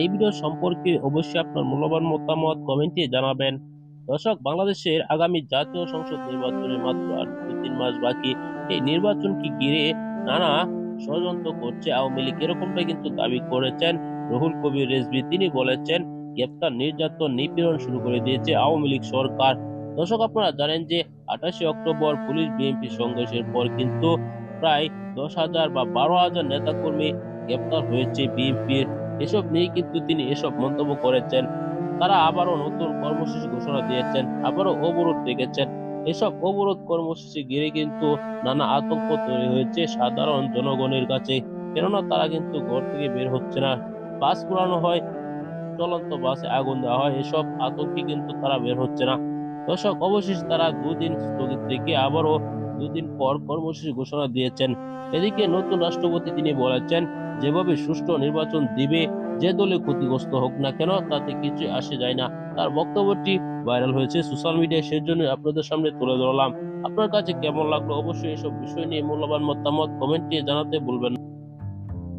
এই ভিডিও সম্পর্কে অবশ্যই আপনার মূল্যবান মতামত কমেন্টে জানাবেন। দর্শক, বাংলাদেশের আগামী জাতীয় সংসদ নির্বাচনে মাত্র আর তিন মাস বাকি। এই নির্বাচনকে ঘিরে নানা ষড়যন্ত্র করছে আওয়ামী লীগ। এরকমটা কিন্তু দাবি করেছেন রুহুল কবির রেজভি। তিনি বলেছেন, গ্রেপ্তার, নির্যাতন, নিপীড়ন শুরু করে দিয়েছে আওয়ামী লীগ সরকার। দর্শক, আপনারা জানেন যে আঠাশে অক্টোবর পুলিশ বিএনপি সংঘর্ষের পর কিন্তু প্রায় দশ হাজার বা বারো হাজার নেতাকর্মী গ্রেপ্তার হয়েছে বিএনপির এসব নিয়ে কিন্তু তিনি এসব মন্তব্য করেছেন। তারা আবারও নতুন কর্মসূচি ঘোষণা দিয়েছেন, আবারও অবরোধ রেখেছেন এসব অবরোধ কর্মসূচি ঘিরে কিন্তু নানা আতঙ্ক তৈরি হয়েছে সাধারণ জনগণের কাছে, কেননা তারা কিন্তু ঘর থেকে বের হচ্ছে না। বাস পুরানো হয়, চলন্ত বাসে আগুন দেওয়া হয়, এসব আতঙ্কে কিন্তু তারা বের হচ্ছে না। দর্শক, অবশেষে তারা দুদিন স্থগিত রেখে আবারও দুদিন পর কর্মসূচি ঘোষণা দিয়েছেন। এদিকে নতুন রাষ্ট্রপতি তিনি বলেছেন যেভাবে সুষ্ঠু নির্বাচন দিবে, যে দলে ক্ষতিগ্রস্ত হোক না কেন, তাতে কিছু আসে যায় না। তার বক্তব্যটি ভাইরাল হয়েছে সোশ্যাল মিডিয়ায় সেই জন্য আপনাদের সামনে তুলে ধরলাম। আপনার কাছে কেমন লাগল? অবশ্যই এসব বিষয় নিয়ে মূল্যবান মতামত কমেন্টে জানাতে ভুলবেন।